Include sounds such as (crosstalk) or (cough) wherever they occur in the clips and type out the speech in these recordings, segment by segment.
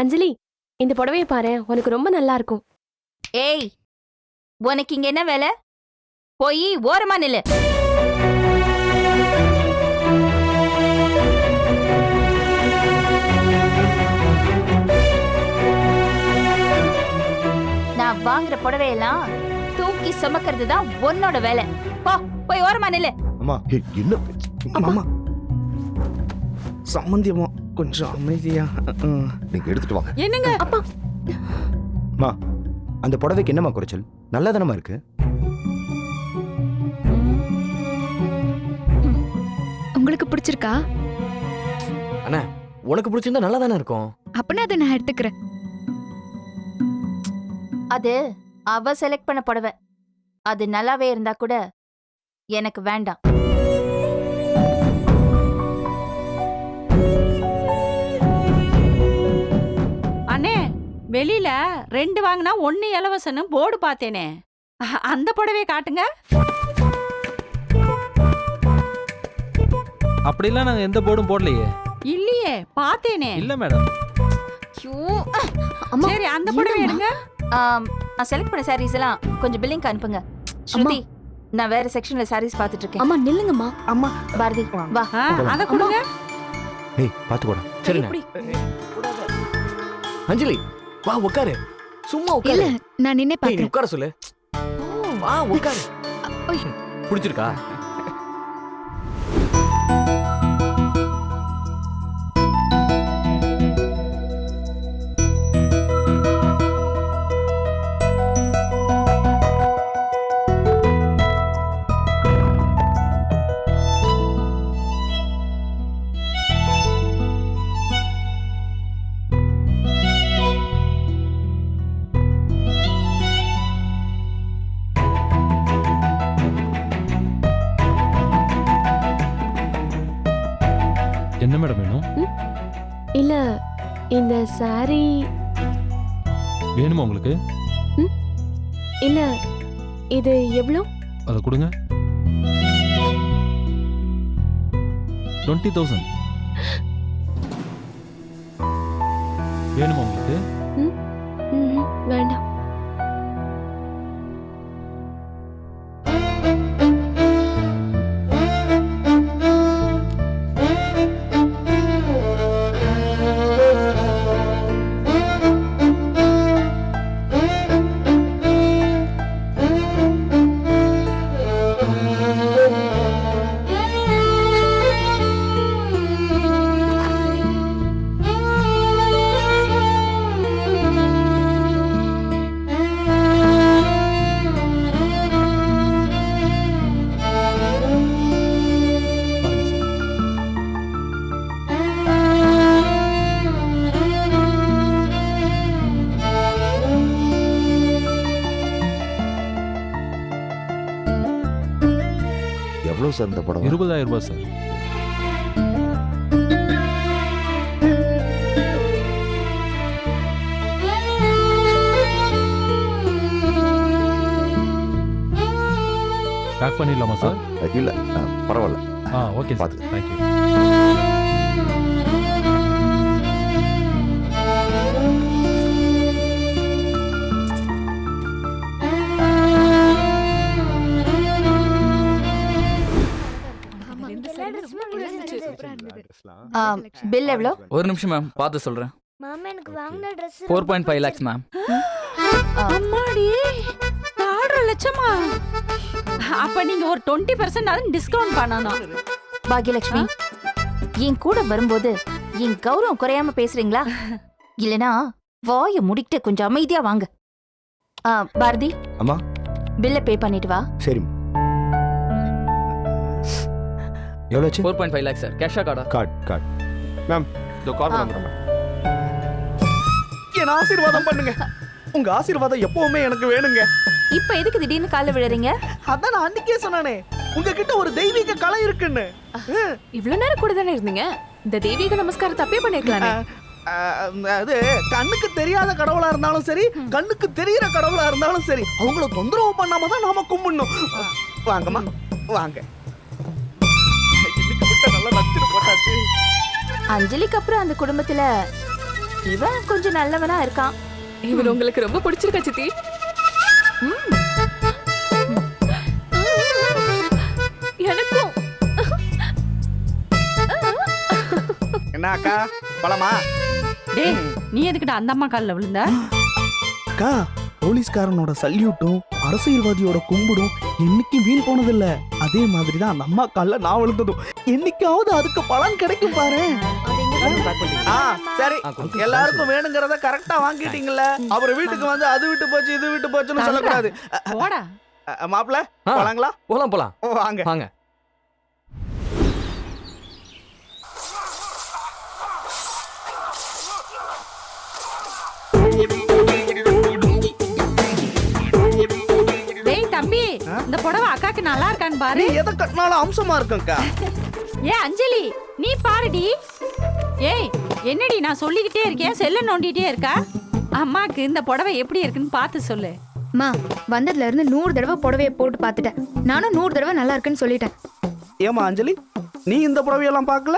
அஞ்சலி இந்த புடவைய பாரு. உனக்கு ரொம்ப நல்லா இருக்கும் ஏய் உனக்கு இங்க என்ன வேலை? போய் ஓரமா நில்லு. நான் வாங்குற புடவையெல்லாம் தூக்கி சுமக்கிறது தான் உன்னோட வேலை. போ போய் ஓரமா நில்லு. அம்மா என்ன பேச்சு? மாமா சம்மந்தியமா? கொஞ்சம் அமைதியா ம். நீங்க எடுத்துட்டு வாங்க. என்னங்க? அம்மா அந்த புடவைக்கு என்னம்மா குறைச்சல்? நல்லதானமா இருக்கு? உங்களுக்கு பிடிச்சிருக்கா? உனக்கு பிடிச்சிருந்தா நல்லா தானே இருக்கும்? அப்பனா அதை நான் எடுத்துக்கிறேன். அது அவ செலக்ட் பண்ண புடவை. அது நல்லாவே இருந்தா கூட எனக்கு வேண்டாம். வெளியில ரெண்டு வாங்கினா ஒன்னு இலவசன்னு போர்டு பார்த்தேனே. அந்த புடவைய காட்டுங்க. அப்படிலாம் நாங்க எந்த போர்டும் போடலையே. இல்லையே பார்த்தேனே. இல்ல மேடம். சரி அந்த புடவை எடுங்க. நான் செலக்ட் பண்ண சாரீஸ் எல்லாம் கொஞ்சம் பில்லிங் அனுப்புங்க. ஸ்ருதி நான் வேற செக்ஷன்ல சாரீஸ் பார்த்துட்டு இருக்கேன். அம்மா நில்லுங்கம்மா. அம்மா பாரதி வா. அத கொடுங்க. டேய் பாத்து போடா சரிண்ணே. அஞ்சலி வா உட்காரு சும்மா இல்ல உட்காரு நான் நின்னே நீ பாக்குறேன். உட்கார சொல்லு. வா உட்காரு. பிடிச்சிருக்கா? சாரி. வேணுமா உங்களுக்கு? இல்ல இது எவ்வளோ அதை கொடுங்க. டுவெண்ட்டி தௌசண்ட் வேணுமா உங்களுக்கு? சார் இந்த புடவை இருபதாயிரம் ரூபாய் சார். பேக் பண்ணிடலாமா சார்? இல்ல பரவாயில்ல. ஆ okay sir. Thank you bill எவ்வளோ? ஒரு நிமிஷம் மேம் பார்த்து சொல்றேன். மாமா எனக்கு வாங்கின dress four point five lakhs ma'am அம்மாடி நாலரை லட்சமா? அப்ப நீங்க ஒரு டுவெண்ட்டி பர்சன்ட் டிஸ்கவுண்ட் பண்ணணும். பாக்யலட்சுமி என் கூட வரும்போது என் கௌரவம் குறையாம பேசுறீங்களா? இல்லனா வாய முடிக்கிட்டு கொஞ்சம் அமைதியா வாங்க. ஆ, பாரதி அம்மா. பில்ல பே பண்ணிட்டு வா. சரி எவ்வளோச்சு four point five lakhs sir கேஷா கார்டா கார்டு கார்டு மேம் இந்த கார்டு என்ன ஆசீர்வாதம் பண்ணுங்க. உங்க ஆசீர்வாதம் எப்பவுமே எனக்கு வேணுங்க. இப்ப எதுக்கு திடீர்னு கால விழுறீங்க? அதான் நான் அன்னைக்கே சொன்னானே. உங்ககிட்ட ஒரு தெய்வீக கலை இருக்குன்னு. இவ்வளவு நேரம் கூட தானே இருந்தீங்க? இந்த தெய்வீக நமஸ்காரத்தை அப்பயே பண்ணிருக்கலாமே. அது கண்ணுக்கு தெரியாத கடவுளா இருந்தாலும் சரி கண்ணுக்கு தெரியிற கடவுளா இருந்தாலும் சரி அவங்கள தொந்தரவு பண்ணாம தான் நாம கும்பிடணும். வாங்கம்மா வாங்க. அஞ்சலிக்கு அப்புறம் அந்த குடும்பத்துல இவன் கொஞ்சம் நல்லவனா இருக்கான். இவர் உங்களுக்கு ரொம்ப பிடிச்சிருக்கா சித்தி. எனக்கும். என்ன அக்கா? பழமா டேய் நீ எதுக்குடா அந்த அம்மா காலில் விழுந்த? அக்கா போலீஸ்காரனோட சல்யூட்டும் அரசியல்வாதியோட கும்பிடும் என்னைக்கும் வீண் போனதில்ல? அதே மாதிரி தான் அந்த அம்மா கால்ல நான் விழுந்ததும் என்னைக்காவது அதுக்கு பலன் கிடைக்கும் பாரு. சரி. எல்லாருக்கும் வேணுங்கிறத கரெக்டா வாங்கிட்டீங்கல்ல. அப்புறம் வீட்டுக்கு வந்து அது விட்டு போச்சு இது விட்டு போச்சுன்னு சொல்லக்கூடாது. மாப்பிள்ள. போலாங்களா? போலாம் போலாம். வாங்க. வாங்க. இந்த புடவை அக்காக்கு நல்லா இருக்கான்னு பாரு. எதை கட்டினாலும் அம்சமா இருக்கும்க்கா. (laughs) ஏ அஞ்சலி நீ பாருடி. ஏய் என்னடி நான் சொல்லிக்கிட்டே இருக்கேன்? செல்ல நோண்டிட்டே இருக்கா? அம்மாக்கு இந்த புடவை எப்படி இருக்குன்னு பார்த்து சொல்லு. மா வந்ததுல இருந்து நூறு தடவை புடவைய போட்டு பார்த்துட்டேன். நானும் நூறு தடவை நல்லா இருக்குன்னு சொல்லிட்டேன். ஏமா அஞ்சலி? நீ இந்த புடவையெல்லாம் பார்க்கல?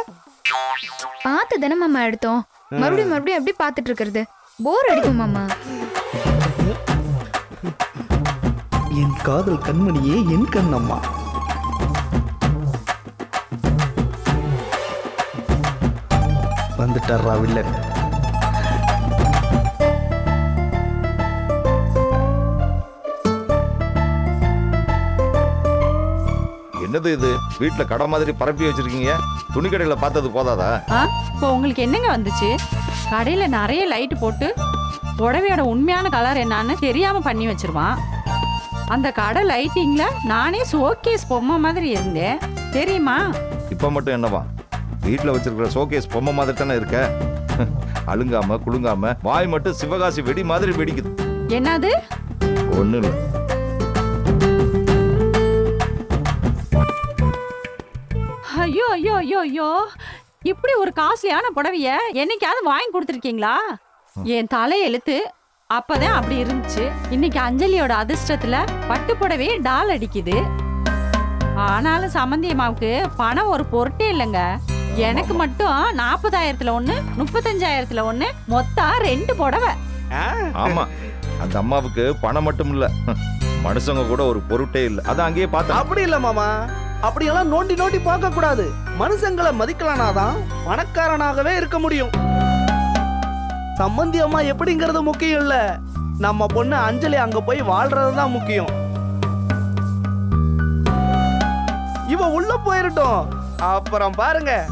பார்த்து தானே மாமா எடுத்தோம். மறுபடியும் மறுபடியும் எப்படி பார்த்துட்டு இருக்கிறது? போர் அடிக்கும் மாமா. என் காதல் கண்மணியே என் கண்ணம்மா. வந்துட்டாரா வில்லன். என்னது இது? வீட்ல கடை மாதிரி பரப்பி வச்சிருக்கீங்க. துணி கடையில பார்த்தது போதாதா? இப்போ உங்களுக்கு என்னங்க வந்துச்சு? கடையில நிறைய லைட் போட்டு புடவையோட உண்மையான கலர் என்னன்னு தெரியாம பண்ணி வச்சிருவான். அந்த கடை லைட்டிங்ல நானே ஷோகேஸ் பொம்மை மாதிரி இருந்தேன். தெரியுமா? இப்ப மட்டும் என்னவா? வீட்ல வச்சிருக்கிற ஷோகேஸ் பொம்மை மாதிரி தானே இருக்க? அழுங்காம குலுங்காம வாய் மட்டும் சிவகாசி வெடி மாதிரி வெடிக்குது. என்னது? ஒண்ணு இல்ல. ஐயோ ஐயோ ஐயோ ஐயோ. இப்படி ஒரு காஸ்ட்லியான புடவைய என்னைக்காவது வாங்கி கொடுத்துருக்கீங்களா? என் தலை எழுத்து அப்பதான் அப்படி இருந்துச்சு. இன்னைக்கு அஞ்சலியோட அதிர்ஷ்டத்துல பட்டு புடவையே டால் அடிக்குது. ஆனாலும் சம்மந்தி அம்மாவுக்கு பணம் ஒரு பொருட்டே இல்லைங்க. எனக்கு மட்டும் நாற்பதாயிரத்துல ஒண்ணு முப்பத்தஞ்சாயிரத்துல ஒண்ணு மொத்தம் ரெண்டு புடவை. ஆமா. அந்த அம்மாவுக்கு பணம் மட்டும் இல்ல. மனுஷங்க கூட ஒரு பொருட்டே இல்ல. அதான் அங்கேயே பார்த்தேன். அப்படி இல்ல மாமா. அப்படியெல்லாம் நோண்டி நோண்டி பார்க்க கூடாது. மனுஷங்களை மதிக்கலானாதான் பணக்காரனாகவே இருக்க முடியும். சம்பந்தி அம்மா எப்படிங்கிறது முக்கியம் இல்ல. நம்ம பொண்ணு அஞ்சலி அங்க போய் வாழ்றது தான் முக்கியம். இவ உள்ள போயிருட்டும். அப்புறம் பாருங்க.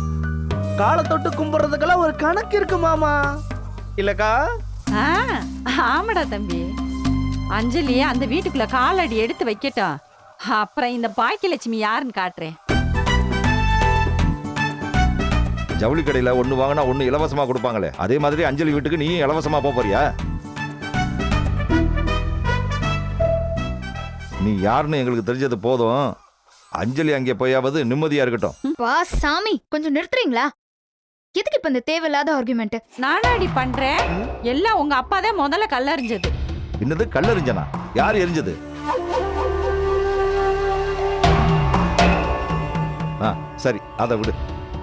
காலை தொட்டு கும்பிடுறதுக்கெல்லாம் ஒரு கணக்கு இருக்கு மாமா. இல்லக்கா? ஆ, ஆமாடா தம்பி. அஞ்சலி அந்த வீட்டுக்குள்ள காலடி எடுத்து வைக்கட்டும். அப்புறம் இந்த பாக்கியலட்சுமி யாருன்னு காட்டுறேன். ஜவுளி கடையில ஒண்ணு வாங்கினா ஒண்ணு இலவசமா கொடுப்பாங்களே. அதே மாதிரி அஞ்சலி வீட்டுக்கு நீயும் இலவசமா போப் போறியா நீ யாருன்னு எங்களுக்கு தெரிஞ்சது போதும். அஞ்சலி அங்கே போயாவது நிம்மதியா இருக்கட்டும். வா சாமி. கொஞ்சம் நிறுத்துறீங்களா? எதுக்கு இப்ப இந்த தேவையில்லாத ஆர்குமெண்ட் நானாடி பண்றேன். எல்லாம் உங்க அப்பா தான் முதல்ல கல்லறிஞ்சது. என்னது கல்லெறிஞ்சனா? யார் எரிஞ்சது? ஆ சரி அதை விடு.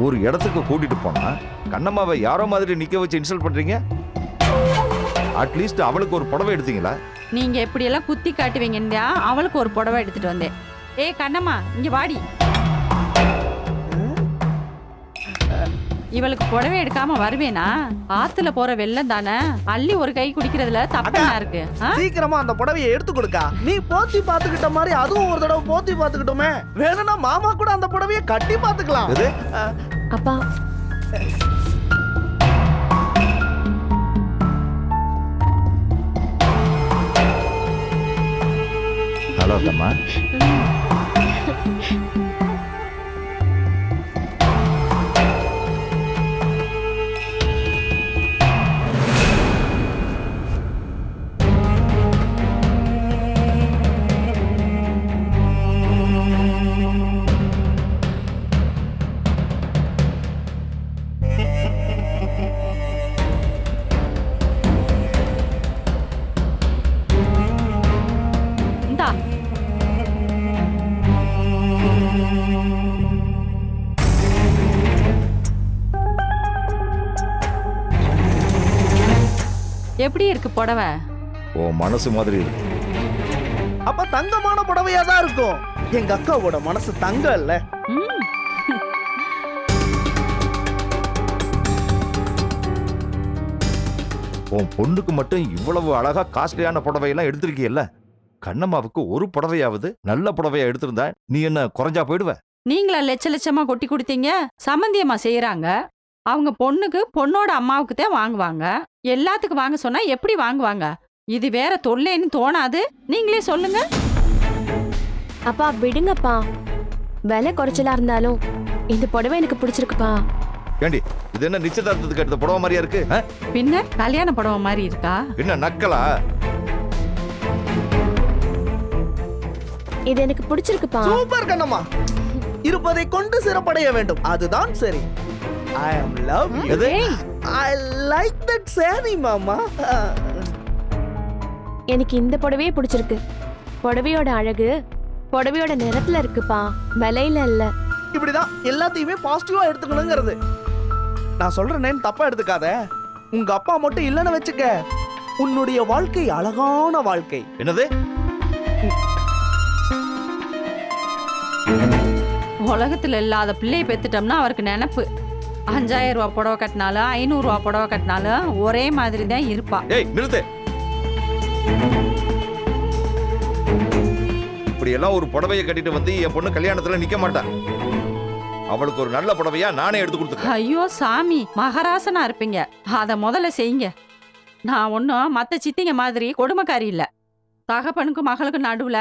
ஒரு இடத்துக்கு கூட்டிட்டு போனா கண்ணம்மாவை யாரோ மாதிரி நிக்க வச்சு இன்சல்ட் பண்றீங்க? அட்லீஸ்ட் அவளுக்கு ஒரு புடவை எடுத்தீங்களா? நீங்க எப்படி எல்லாம் குத்தி காட்டுவீங்கன்னா அவளுக்கு ஒரு புடவை எடுத்துட்டு வந்தேன். ஏய் கண்ணம்மா இங்க வாடி. இவளுக்கு புடவை எடுக்காம வருவேனா? ஆத்துல போற வெள்ளம் தானே? அள்ளி ஒரு கை குடிக்கிறதுல தப்பு இருக்கு? சீக்கிரமா அந்த புடவையை எடுத்து கொடுக்கா. நீ போத்தி பாத்துக்கிட்ட மாதிரி அதுவும் ஒரு தடவை போத்தி பாத்துக்கிட்டோமே வேணும்னா மாமா கூட அந்த புடவையை கட்டி பாத்துக்கலாம் அப்பா. ஹலோ கம்மா இருக்கு புடவை. ஓ மனசு மாதிரி இருக்கு. அப்ப தங்கமான புடவையா தான் இருக்கும். எங்க அக்காவோட மனசு தங்க இல்ல. ம். உன் பொண்ணுக்கு மட்டும் இவ்வளவு அழகா காஸ்ட்லியான புடவையெல்லாம் எடுத்திருக்கியல்ல? கண்ணம்மாவுக்கு ஒரு புடவையாவது நல்ல புடவையா எடுத்திருந்தா நீ என்ன குறைஞ்சா போயிடுவ? நீங்களா லட்ச லட்சமா கொட்டி கொடுத்தீங்க? சம்மந்தியம்மா செய்யறாங்க. அவங்க பொண்ணுக்கு பொண்ணோட அம்மாவுக்கு தான் வாங்குவாங்க. எல்லாத்துக்கும் வாங்க சொன்னா எப்படி வாங்குவாங்க? இது வேற தொல்லைன்னு தோணாது. நீங்களே சொல்லுங்க. அப்பா விடுங்கப்பா. விலை குறைச்சலா இருந்தாலும் இந்த புடவை எனக்கு பிடிச்சிருக்குப்பா. ஏண்டி இது என்ன நிச்சயதார்த்தத்துக்கு எடுத்த புடவை மாதிரியா இருக்கு? பின்ன கல்யாண புடவை மாதிரி இருக்கா? என்ன நக்கலா? இது எனக்கு பிடிச்சிருக்குப்பா. சூப்பர் கண்ணம்மா. இருப்பதை கொண்டு சிறப்படைய வேண்டும். அதுதான் சரி. ஐ அம் லவ் யூ எது? ஐ லைக் தட் சாரி மாமா. எனக்கு இந்த புடவையே பிடிச்சிருக்கு. புடவையோட அழகு புடவையோட நிறத்துல இருக்குப்பா. விலையில இல்ல. இப்படிதான் எல்லாத்தையுமே பாசிட்டிவா எடுத்துக்கணுங்கிறது. நான் சொல்றேன்னு தப்பா எடுத்துக்காத. உங்க அப்பா மட்டும் இல்லைன்னு வச்சுக்க. உன்னுடைய வாழ்க்கை அழகான வாழ்க்கை. என்னது? உலகத்துல இல்லாத பிள்ளையை பெத்துட்டோம்னா அவருக்கு நினப்பு. அஞ்சாயிரம் ரூபா புடவை கட்டினாலும் ஐநூறு ரூபா புடவை கட்டினாலும் ஒரே மாதிரி தான் இருப்பா. ஏய் நிறுத்து. இப்படி எல்லாம் ஒரு புடவையை கட்டிட்டு வந்து என் பொண்ணு கல்யாணத்துல நிக்க மாட்டான் அவளுக்கு ஒரு நல்ல புடவையா நானே எடுத்து கொடுத்துருக்கேன் ஐயோ சாமி மகராசனா இருப்பீங்க. அத முதல்ல செய்யுங்க. நான் ஒன்றும் மற்ற சித்திங்க மாதிரி கொடுமைக்காரி இல்ல. தகப்பனுக்கும் மகளுக்கும் நடுவுல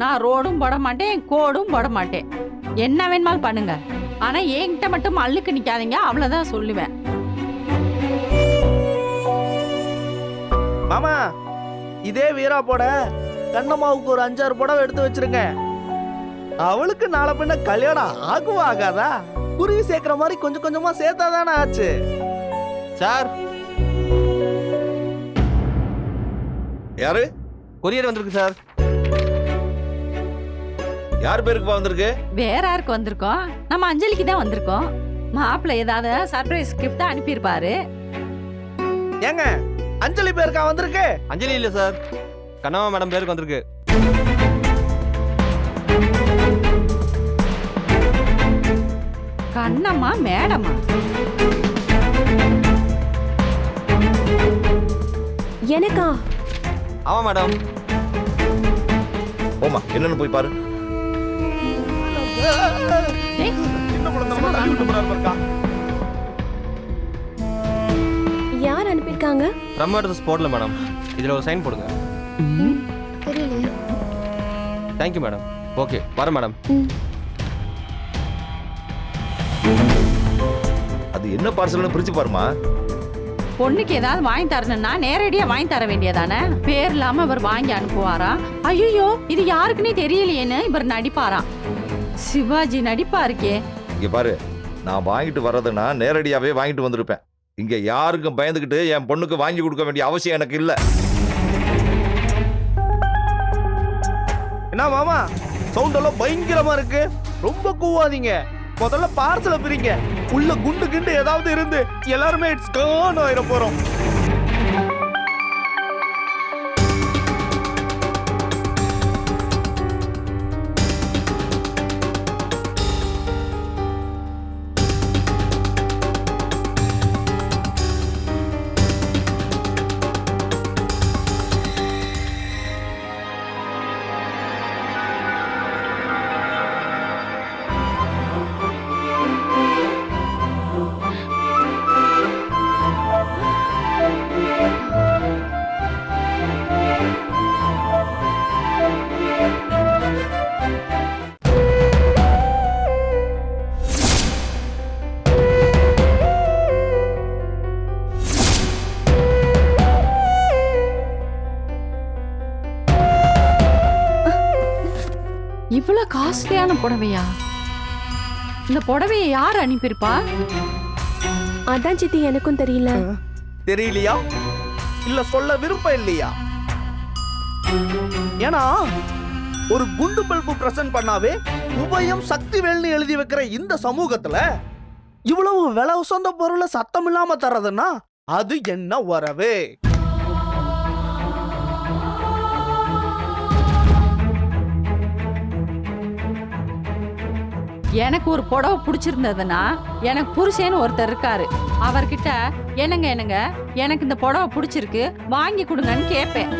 நான் ரோடும் போட மாட்டேன் கோடும் போட மாட்டேன். என்ன வேணுமாலும் பண்ணுங்க. ஆனா என்கிட்ட மட்டும் அள்ளுக்கு நிக்காதீங்க அவ்வளவுதான் சொல்லுவேன். மாமா இதே வீரா போட கண்ணம்மாவுக்கு ஒரு அஞ்சாறு புடவை எடுத்து வச்சிருங்க. அவளுக்கு நாளை பின்ன கல்யாணம் ஆகுவா ஆகாதா? குருவி சேர்க்கிற மாதிரி கொஞ்சம் கொஞ்சமா சேர்த்தாதானே ஆச்சு. சார். யாரு? கொரியர் வந்திருக்கு சார். யார் பேருக்கு வந்திருக்கு? வேற யாருக்கு வந்திருக்கோம்? நம்ம அஞ்சலிக்கு தான் வந்திருக்கோம். மாப்பிள்ளை ஏதாவது சர்ப்ரைஸ் கிஃப்ட் அனுப்பியிருப்பாரு. ஏங்க அஞ்சலி பேருக்கா வந்திருக்கு? அஞ்சலி இல்ல சார். கண்ணம்மா மேடம் பேருக்கு வந்திருக்கு. கண்ணம்மா மேடமா எனக்கா? ஆமா மேடம். போமா என்னன்னு போய் பாரு. சின்ன குழந்தை தள்ளி விட்டு போறாரு பாருக்கா. யார் அனுப்பியிருக்காங்க? ஃப்ரம் அட்ரஸ் போடல மேடம் இதுல ஒரு சைன் போடுங்க. தெரியலையே. தேங்க்யூ மேடம் ஓகே வரேன் மேடம் அது என்ன பார்சல்னு பிரிச்சு பாருமா பொண்ணுக்கு ஏதாவது வாங்கி தரணும்னா நேரடியா வாங்கி தர வேண்டியதானே? பேர் இல்லாம இவர் வாங்கி அனுப்புவாராம் ஐயோ இது யாருக்குன்னே தெரியலையேன்னு இவர் நடிப்பாராம் சிவாஜி நடிப்பா இருக்கே. இங்க பாரு நான் வாங்கிட்டு வர்றதுன்னா நேரடியாவே வாங்கிட்டு வந்திருப்பேன். இங்க யாருக்கும் பயந்துகிட்டு என் பொண்ணுக்கு வாங்கி கொடுக்க வேண்டிய அவசியம் எனக்கு இல்ல. என்ன மாமா சவுண்ட் எல்லாம் பயங்கரமா இருக்கு. ரொம்ப கூவாதீங்க. முதல்ல பார்சலை பிரிங்க. உள்ள குண்டு கிண்டு ஏதாவது இருந்து எல்லாருமே இட்ஸ் கான் ஆயிட போறோம். காஸ்ட்லியான புடவையா? இந்த புடவையை யார் அனுப்பியிருப்பா? அதான் சித்தி எனக்கும் தெரியல. தெரியலையா? இல்ல சொல்ல விருப்பம் இல்லையா? ஏன்னா ஒரு குண்டு பல்பு பிரசன்ட் பண்ணாவே உபயம் சக்தி வேல்னு எழுதி வைக்கிற இந்த சமூகத்துல இவ்வளவு விலை உசந்த பொருளை சத்தம் இல்லாம தர்றதுன்னா அது என்ன உறவு? எனக்கு ஒரு புடவை பிடிச்சிருந்ததுன்னா எனக்கு புருஷன்னு ஒருத்தர் இருக்காரு. அவர்கிட்ட என்னங்க என்னங்க? எனக்கு இந்த புடவை பிடிச்சிருக்கு. வாங்கி கொடுங்கன்னு கேட்பேன்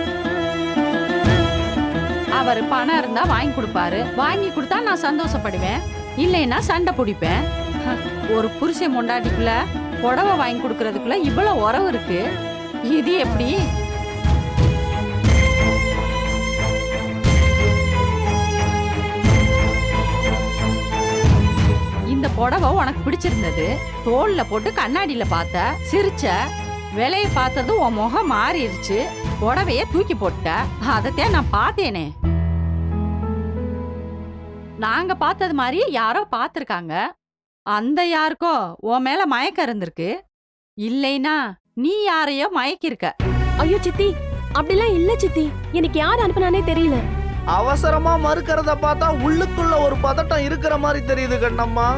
அவர் பணம் இருந்தா வாங்கி கொடுப்பாரு. வாங்கி கொடுத்தா நான் சந்தோஷப்படுவேன். இல்லைன்னா சண்டை பிடிப்பேன். ஒரு புருஷன் முண்டாட்டிக்குள்ள புடவை வாங்கி கொடுக்கறதுக்குள்ள இவ்வளவு உறவு இருக்கு. இது எப்படி? புடவை உனக்கு பிடிச்சிருந்தது. தோல்ல போட்டு கண்ணாடியில பார்த்த சிரிச்ச விலைய பார்த்தது உன் முகம் மாறிடுச்சு. புடவைய தூக்கி போட்ட. அதத்தான் நான் பார்த்தேனே. நாங்க பார்த்தது மாதிரி யாரோ பார்த்திருக்காங்க. அந்த யாருக்கோ உன் மேல மயக்கம் இருந்திருக்கு. இல்லைனா நீ யாரையோ மயக்கிருக்க ஐயோ சித்தி. அப்படிலாம் இல்ல சித்தி. எனக்கு யார் அனுப்புனானே தெரியல. அவசரமா மறுக்கிறத பார்த்தா உள்ளுக்குள்ள ஒரு பதட்டம் இருக்கிற மாதிரி தெரியுது கண்ணம்மா.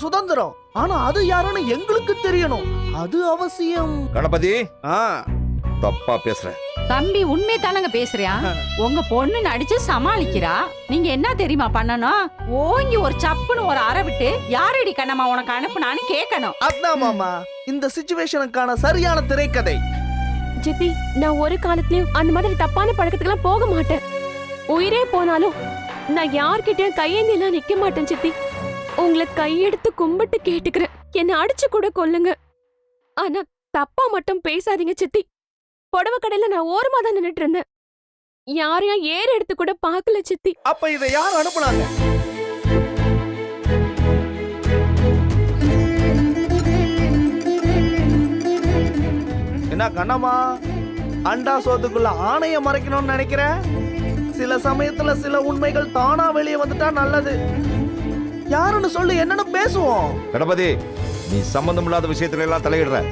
சுதந்திரம். ஆனா அது யாருன்னு எங்களுக்கு தெரியணும். அது அவசியம். கணபதி ஆ, தப்பா பேசுற. தம்பி உண்மை தானங்க பேசுறியா உங்க பொண்ணு நடிச்சு சமாளிக்கிறா? நீங்க என்ன தெரியுமா பண்ணணும்? ஓங்கி ஒரு சப்புன்னு ஒரு அறை விட்டு யாரடி கண்ணம்மா உனக்கு அனுப்புனான்னு கேட்கணும். அதான் மாமா. இந்த சுச்சுவேஷனுக்கான சரியான திரைக்கதை. சித்தி நான் ஒரு காலத்துலயும் அந்த மாதிரி தப்பான பழக்கத்துக்குலாம் போக மாட்டேன். உயிரே போனாலும் நான் யார்கிட்டயும் கையேந்தி எல்லாம் நிக்க மாட்டேன் சித்தி உங்களை கையெடுத்து கும்பிட்டு கேட்டுக்கிறேன். என்ன அடிச்சு கூட கொல்லுங்க. ஆனா தப்பா மட்டும் பேசாதீங்க சித்தி. புடவை கடையில நான் ஓரமா தான் நின்னுட்டு இருந்தேன். யாரையும் ஏறு எடுத்து கூட பார்க்கல சித்தி. அப்ப இதை யார் அனுப்புனாங்க? என்ன கண்ணம்மா? அண்டா சோத்துக்குள்ள ஆணைய மறைக்கணும்னு நினைக்கிற? சில சமயத்துல சில உண்மைகள் தானா வெளியே வந்துட்டா நல்லது. யாருன்னு சொல்லு என்னன்னு பேசுவோம். கணபதி நீ சம்பந்தம் இல்லாத விஷயத்துல எல்லாம் தலையிடுற.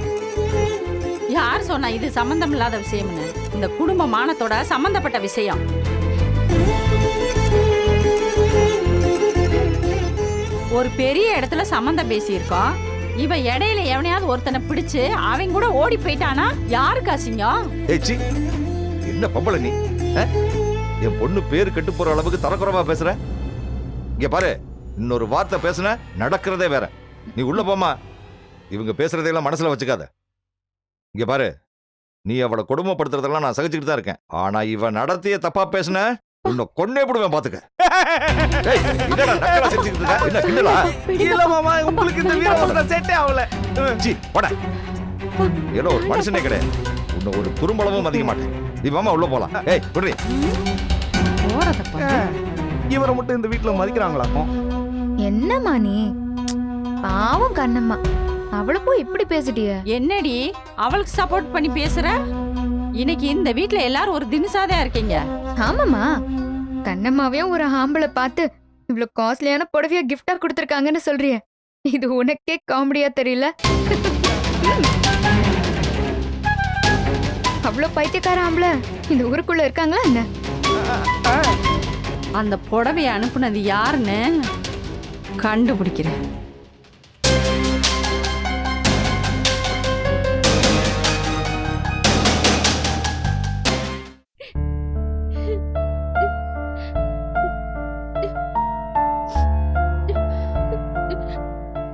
யார் சொன்னா இது சம்பந்தம் இல்லாத விஷயம்னு? இந்த குடும்ப மானத்தோட சம்பந்தப்பட்ட விஷயம். ஒரு பெரிய இடத்துல சம்மந்தம் பேசியிருக்கோம் இவ இடையில எவனையாவது ஒருத்தனை பிடிச்சு அவன் கூட ஓடி போயிட்டானா? யாருக்கு அசிங்கம்? ஏச்சி என்ன பொம்பளை நீ? ஆ? என் பொண்ணு பேரு கெட்டு போற அளவுக்கு தரக்குறவா பேசுற? இங்க பாரு. இன்னொரு வார்த்தை பேசுன நடக்கிறதே வேற. நீ உள்ள போமா இவங்க பேசுறதையெல்லாம் மனசுல வச்சுக்காத. இங்க பாரு. நீ அவளை கொடுமைப்படுத்துறதெல்லாம் நான் சகிச்சுக்கிட்டு தான் இருக்கேன். ஆனா இவ நடத்திய தப்பா பேசுன உன்னை கொன்னே போடுவேன் பாத்துக்க. மாமா உங்களுக்கு இந்த வீரவசனம் செட்டே ஆகல. சீ போட. ஏதோ ஒரு மனுஷனே கிடையாது. உன்னை ஒரு குறும்பளவும் மதிக்க மாட்டேன். நீ வாமா உள்ள போலாம். ஏய் விடுறி. போறத பாரு. இவரை மட்டும் இந்த வீட்டுல மதிக்கிறாங்களாக்கும்? என்னம்மா நீ? பாவம் கண்ணம்மா. அவளை போய் இப்படி பேசிட்டிய? என்னடி? அவளுக்கு சப்போர்ட் பண்ணி பேசுற? இன்னைக்கு இந்த வீட்ல எல்லாரும் ஒரு தினசாதான் இருக்கீங்க. ஆமாம்மா. கண்ணம்மாவையும் ஒரு ஆம்பளை பார்த்து இவ்வளவு காஸ்ட்லியான புடவைய கிஃப்டா கொடுத்துருக்காங்கன்னு சொல்றிய. இது உனக்கே காமெடியா தெரியல? அவ்வளவு பைத்தியக்கார ஆம்பளை. இந்த ஊருக்குள்ள இருக்காங்களா என்ன? அந்த புடவைய அனுப்புனது யாருன்னு? கண்டுபிடிக்கிறேன்.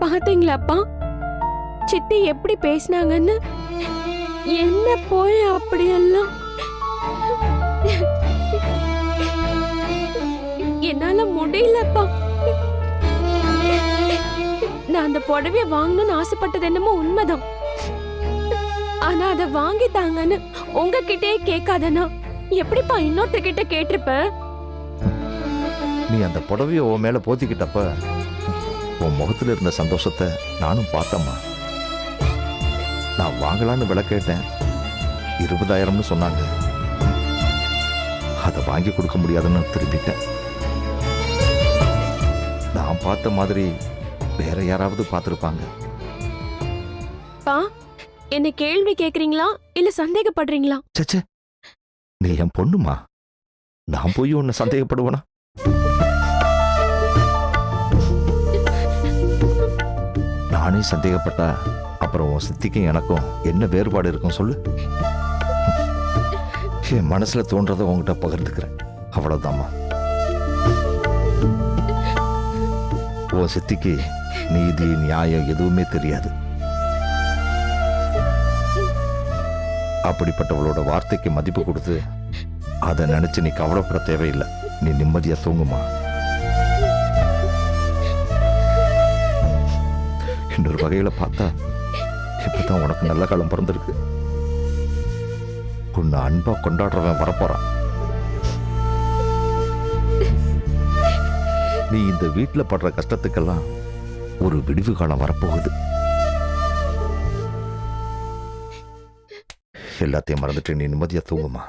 பாத்தீங்களாப்பா? சித்தி எப்படி பேசினாங்கன்னு? என்ன போய் அப்படியெல்லாம்? என்னால முடியலப்பா. நான் அந்த புடவைய வாங்கணும்னு ஆசைப்பட்டது என்னமோ உண்மைதான். ஆனா அதை வாங்கிட்டாங்கன்னு உங்ககிட்டயே கேட்காதனா? எப்படிப்பா இன்னொருத்தர்கிட்ட கேட்டிருப்ப? நீ அந்த புடவைய உன் மேல போத்திக்கிட்டப்ப உன் முகத்துல இருந்த சந்தோஷத்தை நானும் பார்த்தம்மா. நான் வாங்கலான்னு விலை கேட்டேன். இருபதாயிரம்னு சொன்னாங்க. அதை வாங்கி கொடுக்க முடியாதுன்னு திரும்பிட்டேன். நான் பார்த்த மாதிரி வேற யாராவது பார்த்துருப்பாங்க. பா என்ன கேள்வி கேக்குறீங்களா? இல்ல சந்தேகப்படுறீங்களா? சச்சே நீ என் பொண்ணுமா? நான் போய் உன்னை சந்தேகப்படுவேனா? நானே சந்தேகப்பட்டா அப்புறம் உன் சித்திக்கும் எனக்கும் என்ன வேறுபாடு இருக்கும் சொல்லு? என் மனசுல தோன்றதை உங்ககிட்ட பகிர்ந்துக்கிறேன். அவ்வளவுதாம்மா. உன் சித்திக்கு நீதி நியாயம் எதுவுமே தெரியாது. அப்படிப்பட்டவளோட வார்த்தைக்கு மதிப்பு கொடுத்து அதை நினைச்சு நீ கவலைப்பட தேவையில்லை. நீ நிம்மதியா தூங்குமா? இன்னொரு வகையில பார்த்தா இப்பதான் உனக்கு நல்ல காலம் பிறந்திருக்கு. உன்னை அன்பா கொண்டாடுறவன் வரப்போறான். நீ இந்த வீட்டுல படுற கஷ்டத்துக்கெல்லாம் ஒரு விடிவு காலம் வரப்போகுது. எல்லாத்தையும் மறந்துட்டு நீ நிம்மதியா தூங்குமா.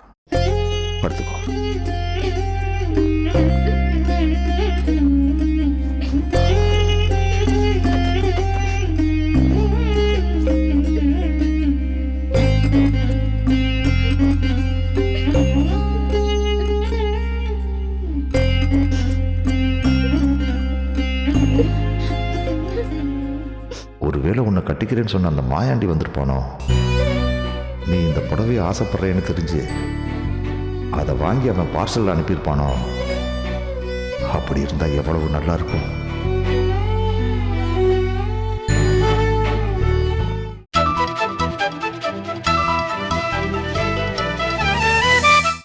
படுத்துக்கோ. அடிக்கிறேன்னு சொன்ன அந்த மாயாண்டி வந்திருப்பானோ? நீ இந்த புடவையை ஆசைப்படுறேன்னு தெரிஞ்சு அதை வாங்கி அவன் பார்சல் அனுப்பியிருப்பானோ? அப்படி இருந்தா எவ்வளவு நல்லா இருக்கும்.